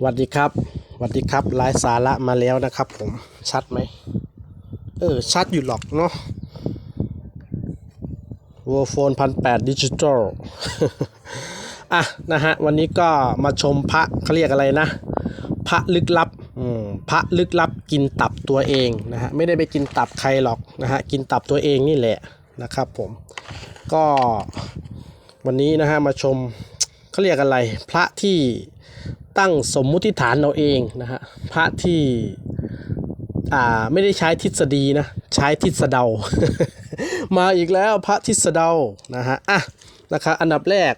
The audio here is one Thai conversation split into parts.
สวัสดีครับสวัสดีครับไลฟ์สาระมาแล้วนะครับ ผมชัดไหมเออ ชัดอยู่หรอกเนาะวอลโฟนพันแปดดิจิตอลอะนะฮะวันนี้ก็มาชมพระเขาเรียกอะไรนะ พระลึกลับอืมพระลึกลับกินตับตัวเองนะฮะไม่ได้ไปกินตับใครหรอกนะฮะกินตับตัวเองนี่แหละนะครับผมก็วันนี้นะฮะมาชมเขาเรียกอะไร พระที่ ตั้งสมมุติฐานเราเองนะฮะพระที่อ่าไม่ได้ใช้ทฤษฎีนะใช้ทฤษเดา มาอีกแล้วพระทฤษเดานะฮะอะนะครับอันดับแรก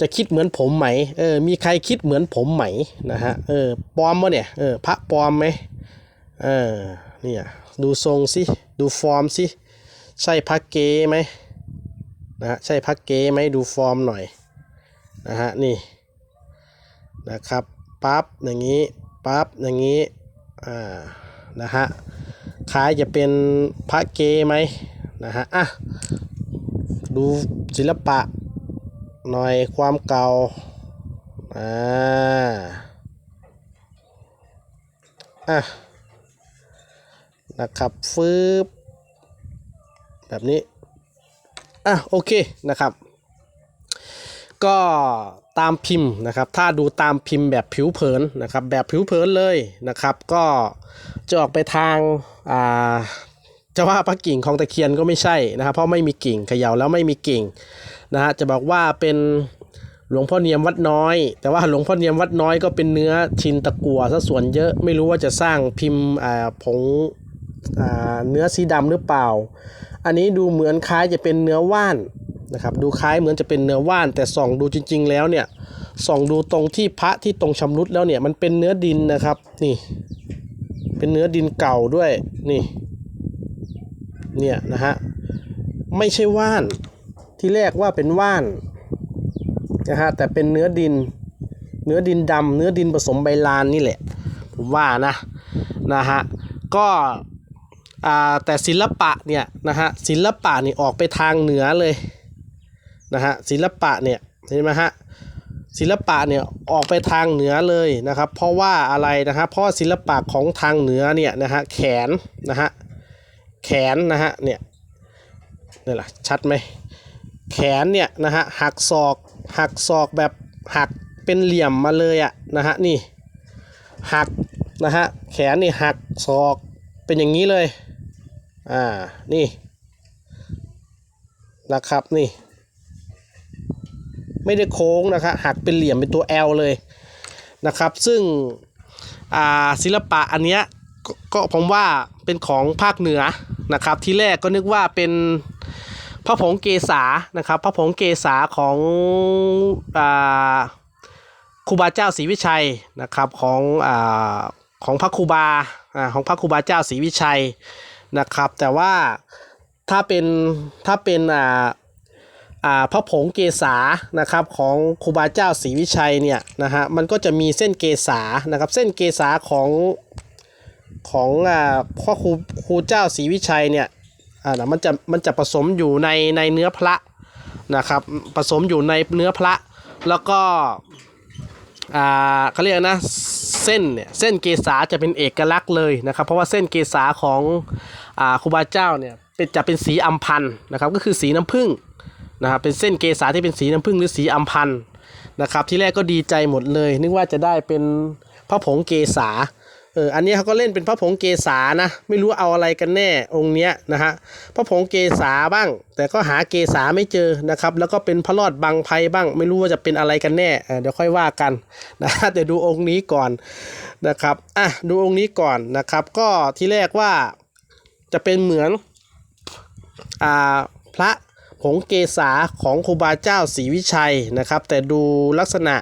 จะคิดเหมือนผมไหมเออมีใครคิดเหมือนผมไหมนะฮะเออปลอมวะเนี่ยเออพระปลอมไหมเออเนี่ยดูทรงสิดูฟอร์มสิใช่พระเกไหมนะฮะใช่พระเกไหมดูฟอร์มหน่อยนะฮะนี่ นะครับปั๊บอย่างนี้ปั๊บอย่างนี้อ่านะฮะคล้ายจะเป็นพระเกไหมนะฮะอะดูศิลปะหน่อยความเก่าอ่าอะนะครับฟืบแบบนี้อะโอเคนะครับ ก็ ตามพิมพ์นะครับ ถ้าดูตามพิมพ์แบบผิวเผินนะครับ แบบผิวเผินเลยนะครับ ก็จะออกไปทางอ่าจะว่าพระกิ่งของตะเคียนก็ไม่ใช่นะครับ เพราะไม่มีกิ่งเขย่าแล้วไม่มีกิ่งนะฮะจะบอกว่าเป็นหลวงพ่อเนียมวัดน้อย แต่ว่าหลวงพ่อเนียมวัดน้อยก็เป็นเนื้อชินตะกัวซะส่วนเยอะไม่รู้ว่าจะสร้างพิมพ์อ่าผงอ่าเนื้อสีดำหรือเปล่า อันนี้ดูเหมือนคล้ายจะเป็นเนื้อว่าน นะครับดูคล้ายเหมือนจะเป็นเนื้อว่าน แต่ส่องดูจริง ๆ แล้วเนี่ยส่องดูตรงที่พระที่ตรงชำรุดแล้วเนี่ยมันเป็นเนื้อดินนะครับนี่ เป็นเนื้อดินเก่าด้วยนี่เนี่ยนะฮะไม่ใช่ว่านที่แรกว่าเป็นว่านนะฮะแต่เป็นเนื้อดิน เนื้อดินดำเนื้อดินผสมใบลานนี่แหละผมว่านะนะฮะก็อ่าแต่ศิลปะเนี่ยนะฮะศิลปะนี่ออกไปทางเหนือเลย นะฮะศิลปะเนี่ยเห็นไหมฮะศิลปะเนี่ยออกไปทางเหนือเลยนะครับ เพราะว่าอะไรนะฮะเพราะศิลปะของทางเหนือเนี่ยนะฮะแขนนะฮะแขนนะฮะเนี่ยนี่แหละชัดไหมแขนเนี่ยนะฮะหักศอกหักศอกแบบหักเป็นเหลี่ยมมาเลยอะนะฮะนี่หักนะฮะแขนนี่หักศอกเป็นอย่างนี้เลยอ่านี่นะครับนี่ ไม่ได้โค้งนะครับหักเป็นเหลี่ยมเป็นตัว L เลยนะครับ ซึ่งศิลปะอันเนี้ยก็ผมว่าเป็นของภาคเหนือนะครับที่แรกก็นึกว่าเป็นพระผงเกษานะครับพระผงเกษาของครูบาเจ้าศรีวิชัยนะครับของอของพระครูบาของพระครูบาเจ้าศรีวิชัยนะครับ แต่ว่าถ้าเป็นถ้าเป็นอ่า พระผงเกษานะครับของครูบาเจ้าศรีวิชัยเนี่ยนะฮะมันก็จะมีเส้นเกษานะครับเส้นเกษาของของอ่าพ่อครูครูเจ้าศรีวิชัยเนี่ยอ่านะมันจะมันจะผสมอยู่ในในเนื้อพระนะครับผสมอยู่ในเนื้อพระ แล้วก็อ่าเขาเรียกนะเส้นเนี่ยเส้นเกษาจะเป็นเอกลักษณ์เลยนะครับเพราะว่าเส้นเกษาของอ่าครูบาเจ้าเนี่ยเป็นจะเป็นสีอัมพันนะครับก็คือสีน้ำผึ้ง นะครับเป็นเส้นเกษาที่เป็นสีน้ำผึ้งหรือสีอัมพันธ์นะครับที่แรกก็ดีใจหมดเลย นึกว่าจะได้เป็นพระผงเกษาเอออันนี้เขาก็เล่นเป็นพระผงเกษานะ ไม่รู้เอาอะไรกันแน่องค์เนี้ยนะฮะพระผงเกษาบ้าง แต่ก็หาเกษาไม่เจอนะครับ แล้วก็เป็นพระรอดบางไพบ้าง ไม่รู้ว่าจะเป็นอะไรกันแน่เเดี๋ยวค่อยว่ากันนะฮะเดี๋ยวดูองค์นี้ก่อนนะครับอะดูองค์นี้ก่อนนะครับ ก็ที่แรกว่าจะเป็นเหมือนอ่าพระ ผงเกษาของครูบาเจ้าศรีวิชัยนะครับ แต่ดูลักษณะ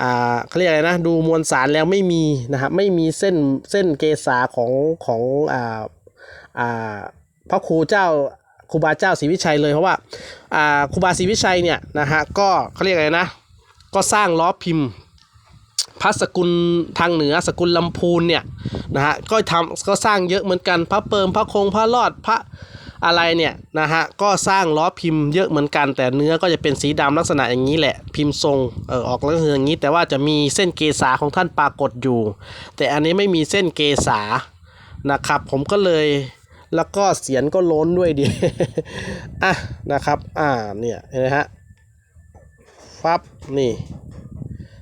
อ่าเขาเรียกอะไรนะดูมวลสารแล้วไม่มีนะครับไม่มีเส้นเส้นเกษาของของอ่าอ่าพระครูเจ้าครูบาเจ้าศรีวิชัยเลยเพราะว่าอ่าครูบาศรีวิชัยเนี่ยนะฮะก็เขาเรียกอะไรนะก็สร้างล้อพิมพ์พระสกุลทางเหนือสกุลลำพูนเนี่ยนะฮะก็ทำก็สร้างเยอะเหมือนกันพระเปิมพระคงพระรอดพระ อะไรเนี่ยนะฮะก็สร้างล้อพิมพ์เยอะเหมือนกัน แต่เนื้อก็จะเป็นสีดำลักษณะอย่างนี้แหละพิมพ์ทรงเออออกลักษณะอย่างนี้ แต่ว่าจะมีเส้นเกษาของท่านปรากฏอยู่ แต่อันนี้ไม่มีเส้นเกษานะครับผมก็เลยแล้วก็เสียนก็ล้นด้วยดีอะนะครับอ่าเนี่ยเห็นไหมฮะฟับนี่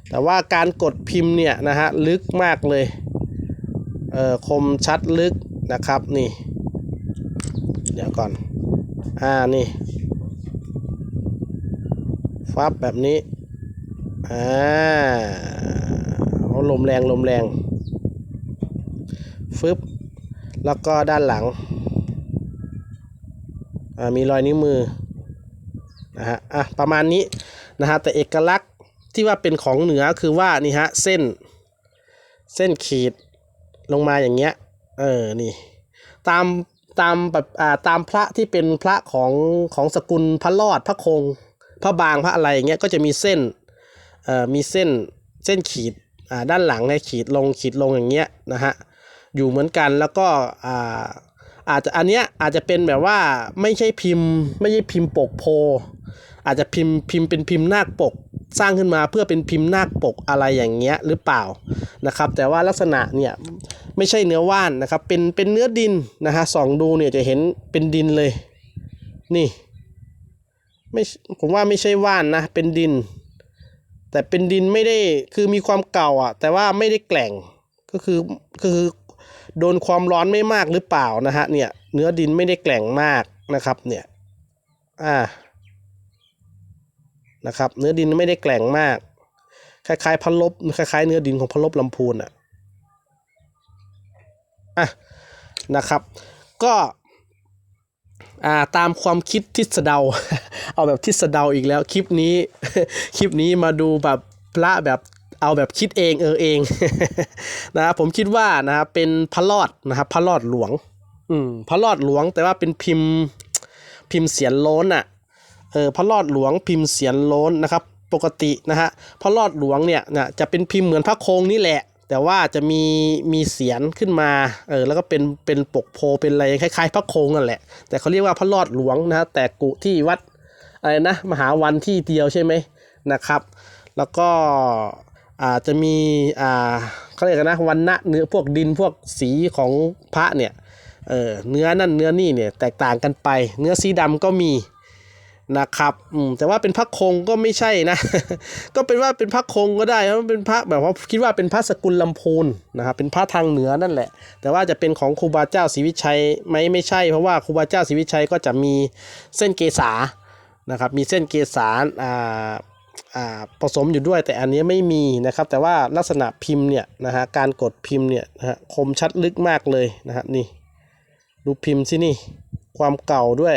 แต่ว่าการกดพิมพ์เนี่ยนะฮะลึกมากเลยเออคมชัดลึกนะครับนี่ ดี๋ยวก่อน อ่านี่ฟับแบบนี้ อ่าลมแรงลมแรง ฟึบ แล้วก็ด้านหลังอ่ามีรอยนิ้วมือ นะฮะ อะ ประมาณนี้ นะฮะ แต่เอกลักษณ์ที่ว่าเป็นของเหนือคือว่า นี่ฮะ เส้น เส้นขีดลงมาอย่างเงี้ย เออ นี่ ตาม ตามแบบอ่าตามพระที่เป็นพระของของสกุลพระรอดพระคง พระบางพระอะไรอย่างเงี้ยก็จะมีเส้นเอ่อมีเส้นเส้นขีดอ่าด้านหลังเนี่ยขีดลงขีดลงอย่างเงี้ยนะฮะอยู่เหมือนกันแล้วก็อ่าอาจจะอันเนี้ยอาจจะเป็นแบบว่าไม่ใช่พิมพ์ ไม่ใช่พิมพ์ปกโพ อาจจะพิมพ์พิมพ์เป็นพิมพ์นาคปก สร้างขึ้นมาเพื่อเป็นพิมพ์นาคปกอะไรอย่างเงี้ยหรือเปล่านะครับ แต่ว่าลักษณะเนี่ยไม่ใช่เนื้อว่านนะครับ เป็นเป็นเนื้อดินนะฮะส่องดูเนี่ยจะเห็นเป็นดินเลย นี่ไม่ผมว่าไม่ใช่ว่านนะเป็นดิน แต่เป็นดินไม่ได้คือมีความเก่าอะ แต่ว่าไม่ได้แกล่งก็คือคือโดนความร้อนไม่มากหรือเปล่านะฮะเนี่ยเนื้อดินไม่ได้แกล่งมากนะครับเนี่ยอ่า นะครับ เนื้อดินไม่ได้แกล่งมาก คล้ายๆพันลบคล้ายๆเนื้อดินของพันลบลำพูนอะอะนะครับ ก็อ่าตามความคิดทิศเดาเอาแบบทิศเดาอีกแล้วคลิปนี้ คลิปนี้มาดูแบบพระแบบเอาแบบคิดเองเออเองนะครับผมคิดว่านะครับเป็นพระรอดนะครับพระรอดหลวง อืมพระรอดหลวงแต่ว่าเป็นพิมพ์พิมพ์เสียนโล้นอะ เออพระรอดหลวงพิมพ์เสียนโล้นนะครับ ปกตินะฮะพระรอดหลวงเนี่ยนะจะเป็นพิมพ์เหมือนพระโคงนี่แหละ แต่ว่าจะมีมีเสียนขึ้นมาเออแล้วก็เป็นเป็นปกโพเป็นอะไรคล้ายๆ พระโคงนั่นแหละ แต่เขาเรียกว่าพระรอดหลวงนะฮะแต่กุที่วัดอะไรนะมหาวันที่เดียวใช่ไหมนะครับ แล้วก็อาจจะมีอ่าเขาเรียกกันนะวันณะเนื้อพวกดินพวกสีของพระเนี่ยเออเนื้อนั่นเนื้อนี่เนี่ยแตกต่างกันไป เนื้อสีดำก็มี นะครับอืมแต่ว่าเป็นพระคงก็ไม่ใช่นะ ก็เป็นว่าเป็นพระคงก็ได้เพราะมันเป็นพระแบบว่าคิดว่าเป็นพระสกุลลำพูนนะครับเป็นพระทางเหนือนั่นแหละ แต่ว่าจะเป็นของครูบาเจ้าศรีวิชัยไหมไม่ใช่ เพราะว่าครูบาเจ้าศรีวิชัยก็จะมีเส้นเกษานะครับมีเส้นเกษาอ่าอ่าผสมอยู่ด้วยแต่อันนี้ไม่มีนะครับ แต่ว่าลักษณะพิมพ์เนี่ยนะฮะการกดพิมพ์เนี่ยนะฮะคมชัดลึกมากเลยนะฮะนี่ดูพิมพ์สินี่ความเก่าด้วย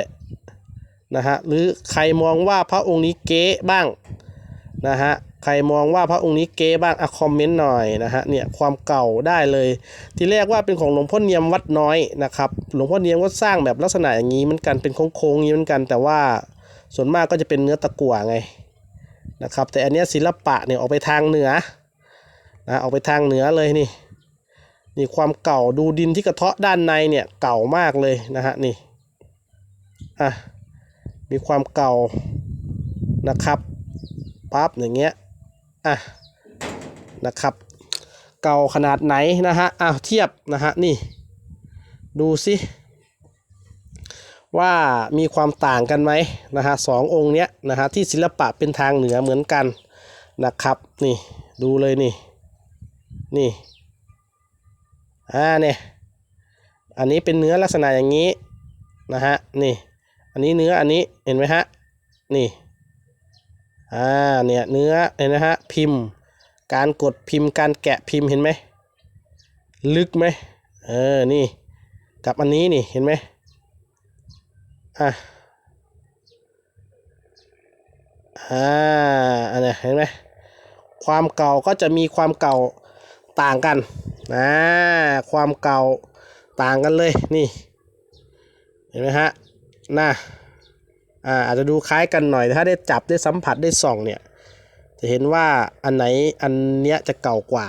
นะฮะหรือใครมองว่าพระองค์นี้เก๊บ้างนะฮะใครมองว่าพระองค์นี้เก๊บ้างอะคอมเมนต์หน่อยนะฮะเนี่ยความเก่าได้เลย ที่แรกว่าเป็นของหลวงพ่อเนียมวัดน้อยนะครับหลวงพ่อเนียมก็สร้างแบบลักษณะอย่างนี้เหมือนกันเป็นโค้งๆอย่างนี้เหมือนกัน แต่ว่าส่วนมากก็จะเป็นเนื้อตะกั่วไงนะครับแต่อันนี้ศิลปะเนี่ยออกไปทางเหนือนะออกไปทางเหนือเลยนี่นี่ความเก่าดูดินที่กระเทาะด้านในเนี่ยเก่ามากเลยนะฮะนี่อะ มีความเก่านะครับปั๊บอย่างเงี้ยอะนะครับ เก่าขนาดไหนนะฮะอ้าวเทียบนะฮะนี่ ดูสิว่ามีความต่างกันไหมนะฮะสององค์เนี้ยนะฮะที่ศิลปะเป็นทางเหนือเหมือนกันนะครับนี่ดูเลยนี่นี่อ่าเนี่ยอันนี้เป็นเนื้อลักษณะอย่างนี้นะฮะนี่ อันนี้เนื้ออันนี้เห็นไหมฮะนี่อ่าเนี่ยเนื้อเห็นไหมฮะพิมพ์ การกดพิมพ์การแกะพิมพ์เห็นไหมลึกไหมเออนี่กับอันนี้นี่เห็นไหมอะอ่าอันนี้เห็นไหมความเก่าก็จะมีความเก่าต่างกันนะความเก่าต่างกันเลยนี่เห็นไหมฮะ น่าอ่าอาจจะดูคล้ายกันหน่อยแต่ถ้าได้จับได้สัมผัสได้ส่องเนี่ยจะเห็นว่าอันไหนอันเนี้ยจะเก่ากว่า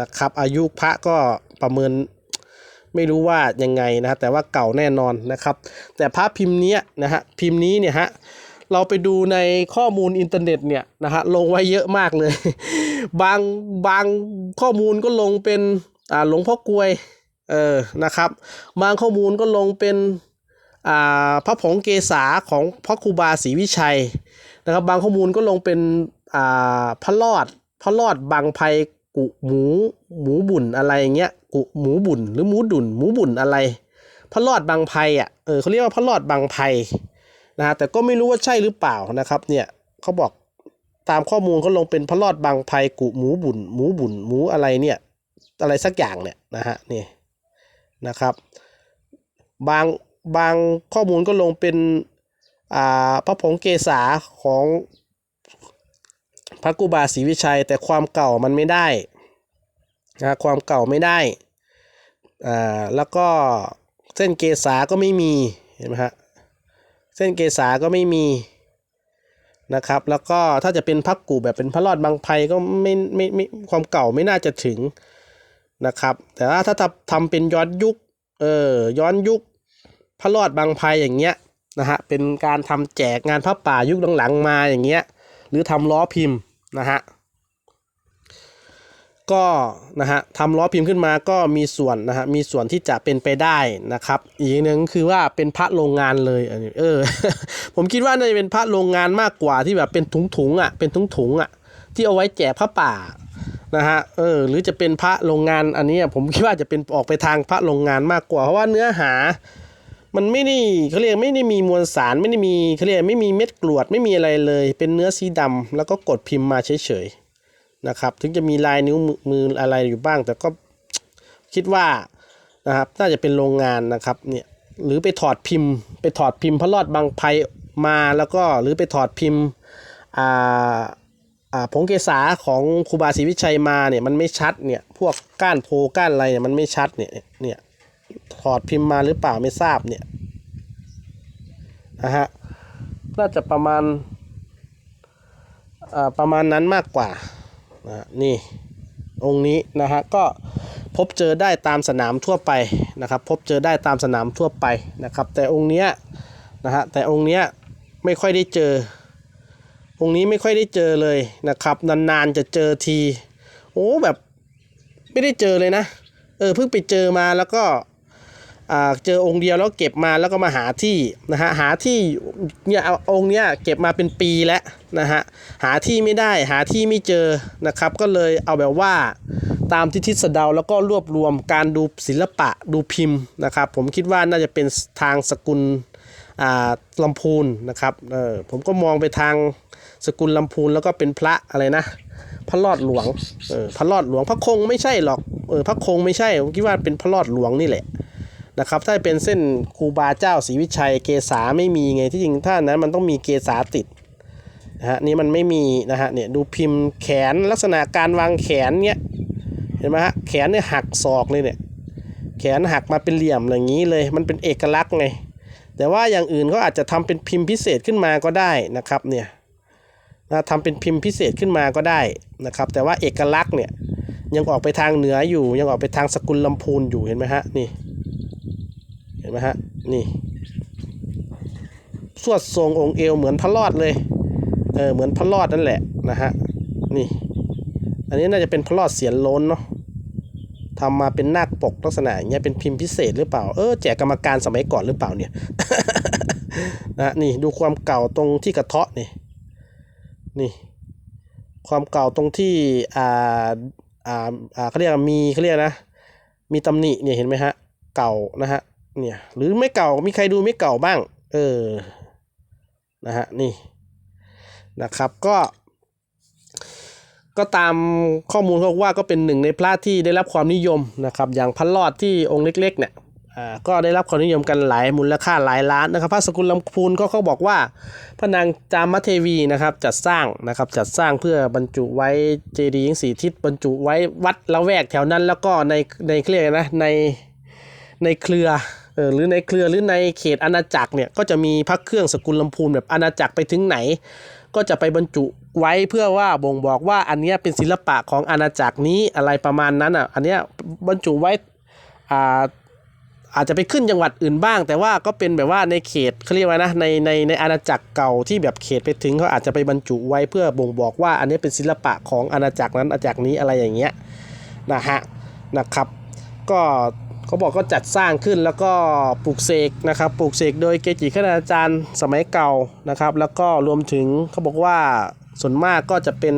นะครับ อายุพระก็ประเมินไม่รู้ว่ายังไงนะฮะแต่ว่าเก่าแน่นอนนะครับ แต่พระพิมพ์เนี้ยนะฮะพิมพ์นี้เนี่ยฮะเราไปดูในข้อมูลอินเทอร์เน็ตเนี่ยนะฮะลงไว้เยอะมากเลย บางบางข้อมูลก็ลงเป็นอ่าหลวงพ่อกลวยเออนะครับ บางข้อมูลก็ลงเป็น พระผงเกษาของพระครูบาศรีวิชัยนะครับ บางข้อมูลก็ลงเป็นพระรอดพระรอดบางไพกุหมูหมูบุ่นอะไรเงี้ยกุหมูบุ่นหรือหมูดุนหมูบุ่นอะไร พระรอดบางไพอะเออเขาเรียกว่าพระรอดบางไพนะฮะแต่ก็ไม่รู้ว่าใช่หรือเปล่านะครับเนี่ยเขาบอกตามข้อมูลเขาลงเป็นพระรอดบางไพกุหมูบุ่นหมูบุ่นหมูอะไรเนี่ยอะไรสักอย่างเนี่ยนะฮะนี่นะครับ บาง บางข้อมูลก็ลงเป็นอ่าพระผงเกษาของพระกุบาศรีวิชัย แต่ความเก่ามันไม่ได้นะความเก่าไม่ได้อ่าแล้วก็เส้นเกษาก็ไม่มีเห็นไหมฮะเส้นเกษาก็ไม่มีนะครับ แล้วก็ถ้าจะเป็นพักกูแบบเป็นพระรอดบางไพก็ไม่ไม่ไม่ความเก่าไม่น่าจะถึงนะครับ แต่ว่าถ้าทำเป็นย้อนยุคเออย้อนยุค ระรอดบางไพอย่างเงี้ยนะฮะเป็นการทำแจกงานพระป่ายุคหลังๆมาอย่างเงี้ยหรือทำล้อพิมพ์นะฮะก็นะฮะทำล้อพิมพ์ขึ้นมาก็มีส่วนนะฮะมีส่วนที่จะเป็นไปได้นะครับ อีกอย่างหนึ่งคือว่าเป็นพระโรงงานเลยอันนี้เออ ผมคิดว่าน่าจะเป็นพระโรงงานมากกว่าที่แบบเป็นถุงๆอะเป็นถุงๆอะที่เอาไว้แจกพระป่านะฮะเออหรือจะเป็นพระโรงงานอันนี้ผมคิดว่าจะเป็นออกไปทางพระโรงงานมากกว่าเพราะว่าเนื้อหา มันไม่ได้เขาเรียกไม่ได้มีมวลสารไม่ได้มีเขาเรียกไม่มีเม็ดกรวดไม่มีอะไรเลย เป็นเนื้อสีดำแล้วก็กดพิมพ์มาเฉยๆนะครับ ถึงจะมีลายนิ้วมืออะไรอยู่บ้าง แต่ก็คิดว่านะครับน่าจะเป็นโรงงานนะครับเนี่ยหรือไปถอดพิมพ์ ไปถอดพิมพ์พระรอดบางไพมาแล้วก็หรือไปถอดพิมพ์อ่าอ่าผงเกษาของครูบาศรีวิชัยมาเนี่ยมันไม่ชัดเนี่ยพวกก้านโพก้านอะไรเนี่ยมันไม่ชัดเนี่ยเนี่ย ถอดพิมพ์มาหรือเปล่าไม่ทราบเนี่ยนะฮะน่าจะประมาณอ่าประมาณนั้นมากกว่านะฮะนี่องค์นี้นะฮะก็พบเจอได้ตามสนามทั่วไปนะครับ พบเจอได้ตามสนามทั่วไปนะครับ แต่องค์เนี้ยนะฮะแต่องค์เนี้ยไม่ค่อยได้เจอ องค์นี้ไม่ค่อยได้เจอเลยนะครับนานๆจะเจอทีโอ้แบบไม่ได้เจอเลยนะเออเพิ่งไปเจอมาแล้วก็ เจอองค์เดียวแล้วเก็บมาแล้วก็มาหาที่นะฮะหาที่เนี่ยเอาองค์เนี้ยเก็บมาเป็นปีแล้วนะฮะหาที่ไม่ได้หาที่ไม่เจอนะครับ ก็เลยเอาแบบว่าตามที่ทิศสะเดาแล้วก็รวบรวมการดูศิลปะดูพิมพ์นะครับ ผมคิดว่าน่าจะเป็นทางสกุลอ่าลำพูนนะครับเออผมก็มองไปทางสกุลลำพูนแล้วก็เป็นพระอะไรนะพระรอดหลวงเออพระรอดหลวงพระคงไม่ใช่หรอกเออพระคงไม่ใช่ผมคิดว่าเป็นพระรอดหลวงนี่แหละ นะครับถ้าเป็นเส้นครูบาเจ้าศรีวิชัยเกษาไม่มีไงที่จริงถ้านั้นมันต้องมีเกษาติดนะฮะนี่มันไม่มีนะฮะเนี่ยดูพิมพ์แขนลักษณะการวางแขนเนี่ยเห็นไหมฮะแขนเนี่ยหักศอกเลยเนี่ยแขนหักมาเป็นเหลี่ยมอย่างนี้เลย มันเป็นเอกลักษณ์ไงแต่ว่าอย่างอื่นเขาอาจจะทำเป็นพิมพ์พิเศษขึ้นมาก็ได้นะครับเนี่ยนะทำเป็นพิมพ์พิเศษขึ้นมาก็ได้นะครับ แต่ว่าเอกลักษณ์เนี่ยยังออกไปทางเหนืออยู่ยังออกไปทางสกุลลำพูนอยู่เห็นไหมฮะนี่ ห็นไหมฮะ นี่ สวดทรงองค์เอวเหมือนพระรอดเลย เออ เหมือนพระรอดนั่นแหละนะฮะ นี่ อันนี้น่าจะเป็นพระรอดเสียนล้นเนาะทำมาเป็นนาคปกลักษณะอย่างเงี้ยเป็นพิมพ์พิเศษหรือเปล่า เออแจกกรรมการสมัยก่อนหรือเปล่าเนี่ย นะนี่ดูความเก่าตรงที่กระเทาะนี่ นี่ ความเก่าตรงที่ อ่า อ่า อ่าเขาเรียกมีเขาเรียกนะ มีตำหนิเนี่ยเห็นไหมฮะ เก่านะฮะ เนี่ย หรือไม่เก่ามีใครดูไม่เก่าบ้าง เออ นะฮะ นี่ นะครับ ก็ ก็ตามข้อมูลเขาว่าก็เป็นหนึ่งในพระที่ได้รับความนิยมนะครับ อย่างพระรอดที่องค์เล็ก ๆ เนี่ยอ่าก็ได้รับความนิยมกันหลายมูลค่าหลายล้านนะครับพระสกุลลำพูนก็เขาบอกว่าพระนางจามเทวีนะครับจัดสร้างนะครับจัดสร้างเพื่อบรรจุไว้เจดีย์ทั้งสี่ทิศบรรจุไว้วัดละแวกแถวนั้นแล้วก็ในในเครือนะในในเครือ เออหรือในเครือหรือในเขตอาณาจักรเนี่ยก็จะมีพระเครื่องสกุลลำพูนแบบอาณาจักรไปถึงไหน ก็จะไปบรรจุไว้เพื่อว่าบ่งบอกว่าอันนี้เป็นศิลปะของอาณาจักรนี้อะไรประมาณนั้นอะอันเนี้ยบรรจุไว้อ่าอาจจะไปขึ้นจังหวัดอื่นบ้าง แต่ว่าก็เป็นแบบว่าในเขตเขาเรียกว่านะในในในอาณาจักรเก่าที่แบบเขตไปถึงเขาอาจจะไปบรรจุไว้เพื่อบ่งบอกว่า อันนี้เป็นศิลปะของอาณาจักรนั้นอาณาจักรนี้อะไรอย่างเงี้ยนะฮะนะครับ ก็ เขาบอกก็จัดสร้างขึ้นแล้วก็ปลูกเสกนะครับปลูกเสกโดยเกจิคณาจารย์สมัยเก่านะครับ แล้วก็รวมถึงเขาบอกว่าส่วนมากก็จะเป็น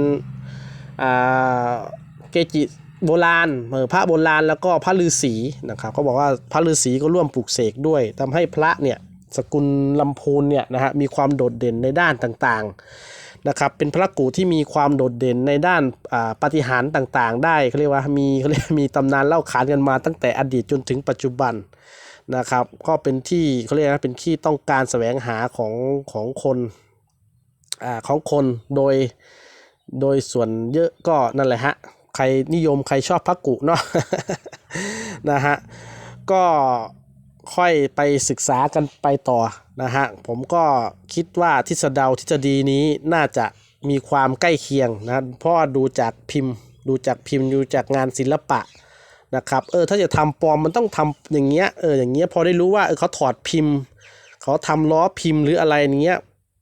เกจิโบราณเออพระโบราณแล้วก็พระฤาษีนะครับเขาบอกว่าพระฤาษีก็ร่วมปลูกเสกด้วยทำให้พระเนี่ยสกุลลำพูนเนี่ยนะฮะมีความโดดเด่นในด้านต่างๆ นะครับเป็นพระกูที่มีความโดดเด่นในด้านปฏิหารต่างๆ ได้เขาเรียกว่ามีเขาเรียกมีตำนานเล่าขานกันมาตั้งแต่อดีตจนถึงปัจจุบันนะครับ ก็เป็นที่เขาเรียกนะเป็นที่ต้องการแสวงหาของของคนอ่าของคนโดยโดยส่วนเยอะก็นั่นแหละฮะใครนิยมใครชอบพระกุเนาะนะฮะก็ ค่อยไปศึกษากันไปต่อนะฮะผมก็คิดว่าทฤษฎาทฤษฎีนี้น่าจะมีความใกล้เคียงนะเพราะดูจากพิมพ์ ดูจากพิมพ์ดูจากงานศิลปะนะครับเออถ้าจะทำปลอมมันต้องทำอย่างเงี้ยเอออย่างเงี้ยพอได้รู้ว่าเออเขาถอดพิมพ์ เขาทำล้อพิมพ์หรืออะไรเงี้ย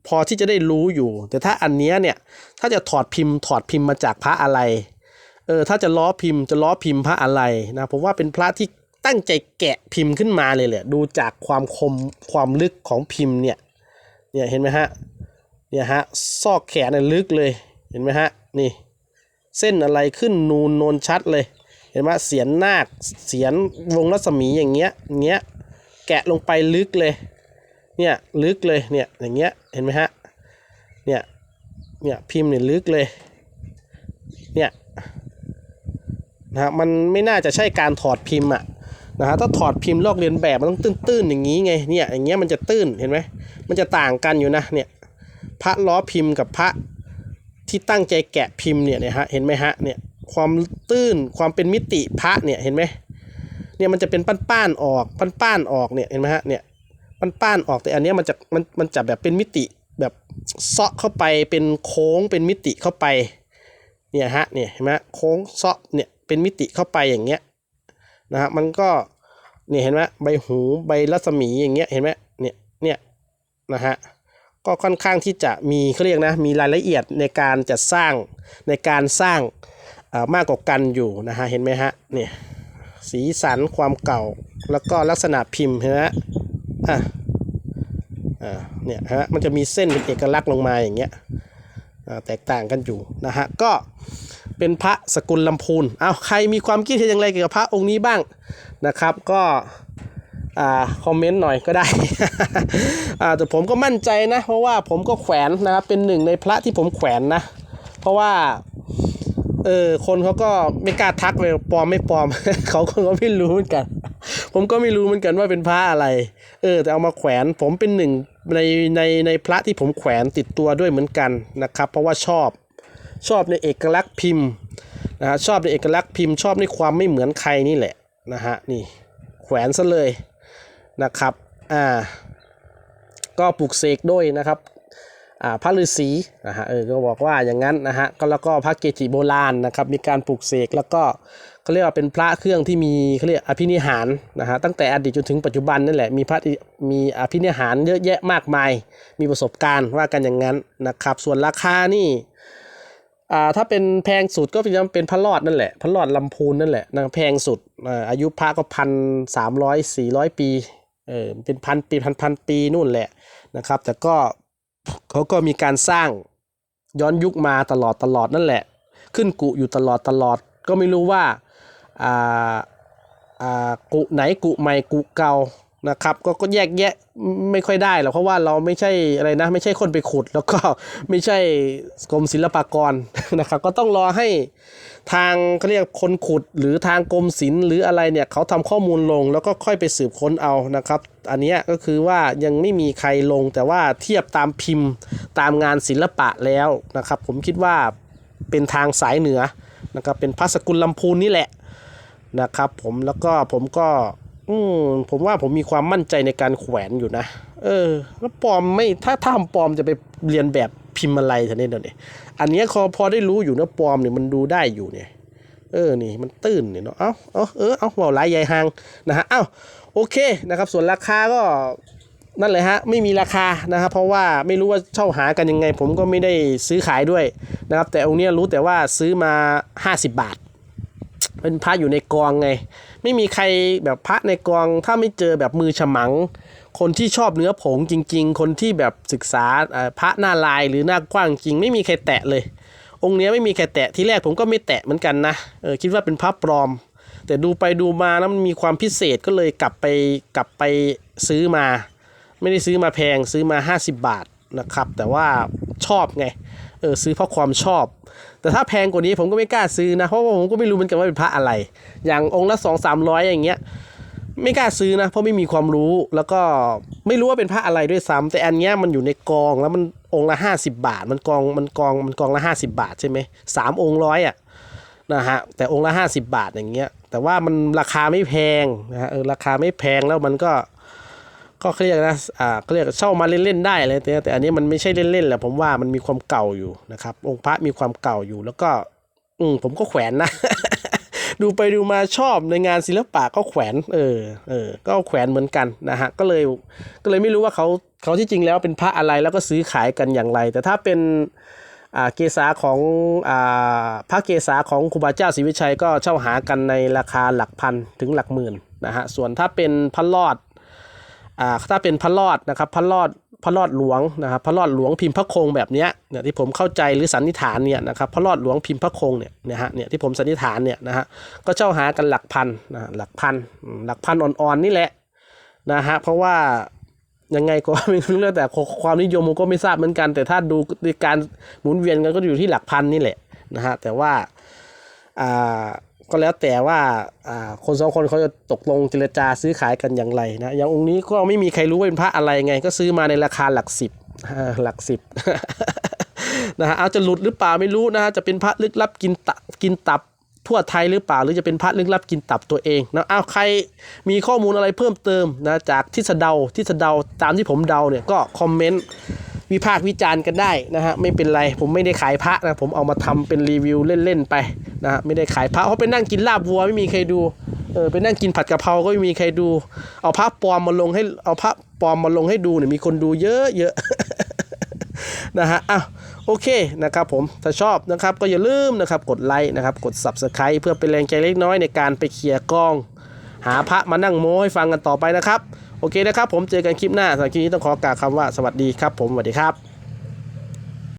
พอที่จะได้รู้อยู่ แต่ถ้าอันเนี้ยเนี่ยถ้าจะถอดพิมพ์ถอดพิมพ์มาจากพระอะไรเออถ้าจะล้อพิมพ์จะล้อพิมพ์พระอะไรนะผมว่าเป็นพระที่ ตั้งใจแกะพิมพ์ขึ้นมาเลยแหละดูจากความคมความลึกของพิมพ์เนี่ยเนี่ยเห็นไหมฮะเนี่ยฮะซอกแขนเนี่ยลึกเลยเห็นไหมฮะนี่ เส้นอะไรขึ้นนูนโนนชัดเลย เห็นไหมเสียนนาคเสียนวงรัศมีอย่างเงี้ยอย่างเงี้ยแกะลงไปลึกเลยเนี่ยลึกเลยเนี่ยอย่างเงี้ยเห็นไหมฮะเนี่ยเนี่ยพิมพ์เนี่ยลึกเลยเนี่ยนะฮะมันไม่น่าจะใช่การถอดพิมพ์อะ นะฮะถ้าถอดพิมพ์ลอกเลียนแบบมันต้องตื้นๆอย่างนี้ไงเนี่ยอย่างเงี้ยมันจะตื้นเห็นไหมมันจะต่างกันอยู่นะเนี่ยพระล้อพิมพ์กับพระที่ตั้งใจแกะพิมพ์เนี่ยนี่ยฮะเห็นไหมฮะเนี่ยความตื้นความเป็นมิติพระเนี่ยเห็นไหมเนี่ยมันจะเป็นป้านๆออกป้านๆออกเนี่ยเห็นไหมฮะเนี่ยป้านๆออกแต่อันเนี้ยมันจะมันมันจะแบบเป็นมิติแบบเซาะเข้าไปเป็นโค้งเป็นมิติเข้าไปเนี่ยฮะเนี่ยเห็นไหมโค้งเซาะเนี่ยเป็นมิติเข้าไปอย่างเงี้ย นะฮะมันก็เนี่ยเห็นไหมใบหูใบรัศมีอย่างเงี้ยเห็นไหมเนี่ยเนี่ยนะฮะก็ค่อนข้างที่จะมีเขาเรียกนะมีรายละเอียดในการจัดสร้างในการสร้างมากกว่ากันอยู่นะฮะเห็นไหมฮะเนี่ยสีสันความเก่าแล้วก็ลักษณะพิมพ์เห็นไหมอะอ่าเนี่ยฮะมันจะมีเส้นเป็นเอกลักษณ์ลงมาอย่างเงี้ยอ่าแตกต่างกันอยู่นะฮะก็ เป็นพระสกุลลำพูนเอาใครมีความคิดเห็นอย่างไรเกี่ยวกับพระองค์นี้บ้างนะครับ ก็คอมเมนต์หน่อยก็ได้ แต่ผมก็มั่นใจนะ เพราะว่าผมก็แขวนนะครับเป็นหนึ่งในพระที่ผมแขวนนะ เพราะว่าเออคนเขาก็ไม่กล้าทักเลยปลอมไม่ปลอม เขาก็ไม่รู้เหมือนกัน ผมก็ไม่รู้เหมือนกันว่าเป็นพระอะไร เออแต่เอามาแขวนผมเป็นหนึ่งในในในพระที่ผมแขวนติดตัวด้วยเหมือนกันนะครับ เพราะว่าชอบ ชอบในเอกลักษณ์พิมพ์นะฮะชอบในเอกลักษณ์พิมพ์ชอบในความไม่เหมือนใครนี่แหละนะฮะนี่แขวนซะเลยนะครับอ่าก็ปลูกเสกด้วยนะครับอ่าพระฤาษีนะฮะเออก็บอกว่าอย่างนั้นนะฮะก็แล้วก็พระเกจิโบราณนะครับมีการปลูกเสกแล้วก็เขาเรียกว่าเป็นพระเครื่องที่มีเขาเรียกอภินิหารนะฮะตั้งแต่อดีตจนถึงปัจจุบันนั่นแหละมีพระมีอภินิหารเยอะแยะมากมาย มีประสบการณ์ว่ากันอย่างนั้นนะครับส่วนราคานี่ อ่าถ้าเป็นแพงสุดก็เป็นเป็นพระรอดนั่นแหละพระรอดลำพูนนั่นแหละนะแพงสุดอ่าอายุพระก็พันสามร้อยสี่ร้อยปีเออเป็นพันปีพันพันปีนู่นแหละนะครับ แต่ก็เขาก็มีการสร้างย้อนยุคมาตลอดตลอดนั่นแหละ ขึ้นกุอยู่ตลอดตลอด ก็ไม่รู้ว่าอ่าอ่ากุไหนกุใหม่กุเก่า นะครับก็ก็แยกแยะไม่ค่อยได้หรอกเพราะว่าเราไม่ใช่อะไรนะ ไม่ใช่คนไปขุด แล้วก็ไม่ใช่กรมศิลปากรนะครับ ก็ต้องรอให้ทางเขาเรียกคนขุด หรือทางกรมศิลป์หรืออะไรเนี่ยเขาทำข้อมูลลงแล้วก็ค่อยไปสืบค้นเอานะครับ อันนี้ก็คือว่ายังไม่มีใครลงแต่ว่าเทียบตามพิมพ์ตามงานศิลปะแล้วนะครับ ผมคิดว่าเป็นทางสายเหนือนะครับเป็นพระสกุลลำพูนนี่แหละนะครับ ผมแล้วก็ผมก็ อืมผมว่าผมมีความมั่นใจในการแขวนอยู่นะ เออ แล้วปลอมไม่ถ้าถ้าทำปลอมจะไปเรียนแบบพิมพ์อะไรท่านี้เดี๋ยวนี้อันนี้ยพอพอได้รู้อยู่นะปลอมเนี่ยมันดูได้อยู่เนี่ย เออนี่มันตื้นเนี่ยเนาะ เอาเอาเออเอาเว่าหลายใหญ่หางนะฮะ เอ้าโอเคนะครับ ส่วนราคาก็นั่นเลยฮะไม่มีราคานะครับเพราะว่าไม่รู้ว่าเช่าหากันยังไง ผมก็ไม่ได้ซื้อขายด้วยนะครับ แต่องค์นี้รู้แต่ว่าซื้อมา 50 บาท เป็นพระอยู่ในกองไง ไม่มีใครแบบพระในกอง ถ้าไม่เจอแบบมือฉมัง คนที่ชอบเนื้อผงจริง ๆ คนที่แบบศึกษาพระหน้าลายหรือหน้ากว้างจริง ไม่มีใครแตะเลย องค์เนี้ยไม่มีใครแตะที่แรกผมก็ไม่แตะเหมือนกันนะเออคิดว่าเป็นพระปลอม แต่ดูไปดูมาแล้วมันมีความพิเศษก็เลยกลับไปกลับไปซื้อมา ไม่ได้ซื้อมาแพงซื้อมา 50 บาทนะครับ แต่ว่าชอบไงเออซื้อเพราะความชอบ แต่ถ้าแพงกว่านี้ผมก็ไม่กล้าซื้อนะ เพราะว่าผมก็ไม่รู้เหมือนกันว่าเป็นพระอะไร อย่างองค์ละสองสามร้อยอย่างเงี้ย ไม่กล้าซื้อนะ เพราะไม่มีความรู้ แล้วก็ไม่รู้ว่าเป็นพระอะไรด้วยซ้ำแต่อันเนี้ยมันอยู่ในกองแล้วมันองค์ละห้าสิบาท มันกองมันกองมันกองละห้าสิบาทใช่ไหมสามองค์ร้อยอะนะฮะ แต่องค์ละห้าสิบาทอย่างเงี้ย แต่ว่ามันราคาไม่แพงนะฮะเออราคาไม่แพงแล้วมันก็ ก็เรียกนะอ่าเรียกเช่ามาเล่นๆได้เลยแต่แต่อันนี้มันไม่ใช่เล่นๆแหละผมว่ามันมีความเก่าอยู่นะครับ องค์พระมีความเก่าอยู่ แล้วก็ อืมผมก็แขวนนะ ดูไปดูมาชอบในงานศิลปะก็แขวน เออเออก็แขวนเหมือนกันนะฮะก็เลยก็เลยไม่รู้ว่าเขาเขาที่จริงแล้วเป็นพระอะไรแล้วก็ซื้อขายกันอย่างไร แต่ถ้าเป็นอ่าเกษาของอ่าพระเกษาของครูบาเจ้าศรีวิชัยก็เช่าหากันในราคาหลักพันถึงหลักหมื่นนะฮะส่วนถ้าเป็นพระรอด อ่าถ้าเป็นพระรอดนะครับพระรอดพระรอดหลวงนะครับพระรอดหลวงพิมพ์พระโคงแบบเนี้ยเนี่ยที่ผมเข้าใจหรือสันนิษฐานเนี่ยนะครับพระรอดหลวงพิมพ์พระโคงเนี่ยนะฮะเนี่ยที่ผมสันนิษฐานเนี่ยนะฮะก็เช่าหากันหลักพันนะหลักพันหลักพันอ่อนๆนี่แหละนะฮะเพราะว่ายังไงก็ไม่รู้แล้วแต่ความนิยมผมก็ไม่ทราบเหมือนกัน แต่ถ้าดูการหมุนเวียนกันก็อยู่ที่หลักพันนี่แหละนะฮะแต่ว่าอ่า ก็แล้วแต่ว่าอ่าคนสองคนเขาจะตกลงเจรจาซื้อขายกันอย่างไรนะอย่างองค์นี้ก็ไม่มีใครรู้ว่าเป็นพระอะไรไง ก็ซื้อมาในราคาหลักสิบหลักสิบนะฮะเอาจะหลุดหรือเปล่าไม่รู้นะฮะจะเป็นพระลึกลับกินตับกินตับทั่วไทยหรือเปล่า หรือจะเป็นพระลึกลับกินตับตัวเองนะเอาใครมีข้อมูลอะไรเพิ่มเติมนะจากทิศเดาทิศเดาตามที่ผมเดาเนี่ยก็คอมเมนต์ วิพากษ์วิจารณ์กันได้นะฮะไม่เป็นไรผมไม่ได้ขายพระนะผมเอามาทำเป็นรีวิวเล่นๆไปนะฮะไม่ได้ขายพระเพราะไปนั่งกินลาบวัวไม่มีใครดูเออไปนั่งกินผัดกะเพราก็ไม่มีใครดู เอาพระปลอมมาลงให้เอาพระปลอมมาลงให้ดูเนี่ยมีคนดูเยอะเยอะนะฮะอ้าวโอเคนะครับผมถ้าชอบนะครับก็อย่าลืมนะครับกดไลค์นะครับกด Subscribe เพื่อเป็นแรงใจเล็กน้อยในการไปเคลียร์กล้อง หาพระมานั่งโม้ให้ฟังกันต่อไปนะครับ โอเคนะครับผมเจอกันคลิปหน้าสำหรับคลิปนี้ต้องขอกล่าวคำว่าสวัสดีครับผมสวัสดีครับ